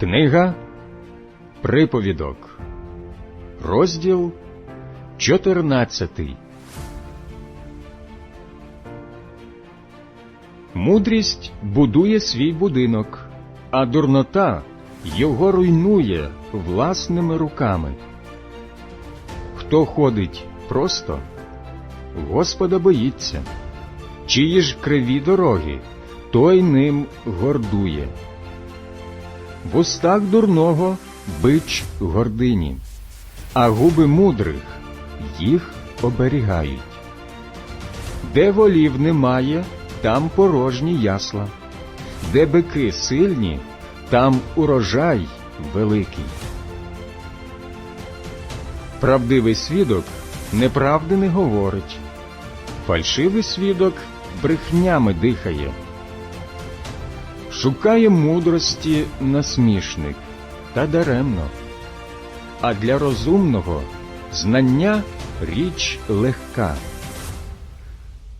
Книга Приповідок, розділ 14. Мудрість будує свій будинок, а дурнота його руйнує власними руками. Хто ходить просто, Господа боїться, чиї ж криві дороги, той ним гордує. В устах дурного бич гордині, а губи мудрих їх оберігають. Де волів немає, там порожні ясла, де бики сильні, там урожай великий. Правдивий свідок неправди не говорить, фальшивий свідок брехнями дихає. Шукає мудрості насмішник, та даремно. А для розумного знання річ легка.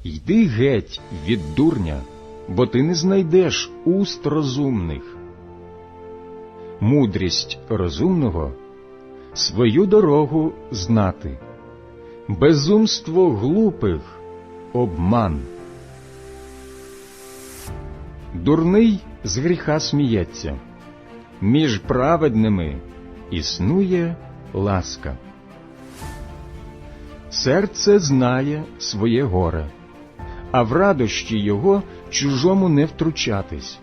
Йди геть від дурня, бо ти не знайдеш уст розумних. Мудрість розумного свою дорогу знати, безумство глупих обман. Дурний з гріха сміється, між праведними існує ласка. Серце знає своє горе, а в радощі його чужому не втручатись.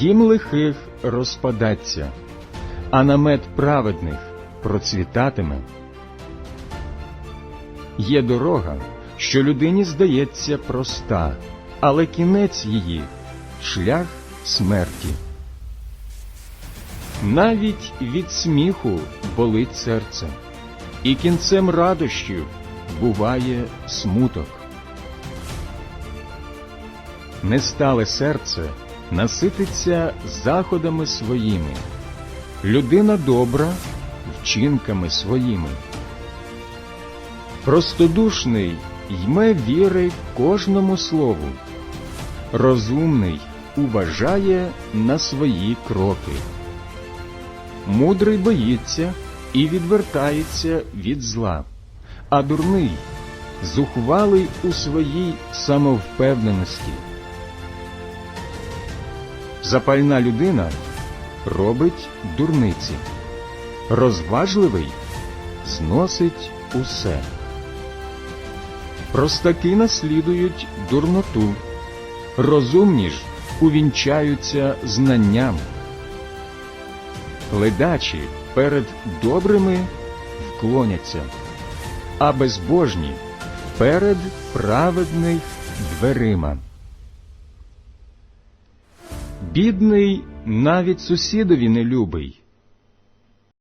Дім лихих розпадаться, а намет праведних процвітатиме. Є дорога, що людині здається проста, але кінець її шлях смерті. Навіть від сміху болить серце, і кінцем радощів буває смуток. Нестале серце насититься заходами своїми, людина добра вчинками своїми. Простодушний йме віри кожному слову, розумний уважає на свої кроки. Мудрий боїться і відвертається від зла, а дурний зухвалий у своїй самовпевненості. Запальна людина робить дурниці, розважливий зносить усе. Простаки наслідують дурноту, розумні ж увінчаються знанням. Ледачі перед добрими вклоняться, а безбожні перед праведних дверима. Бідний навіть сусідові не любий,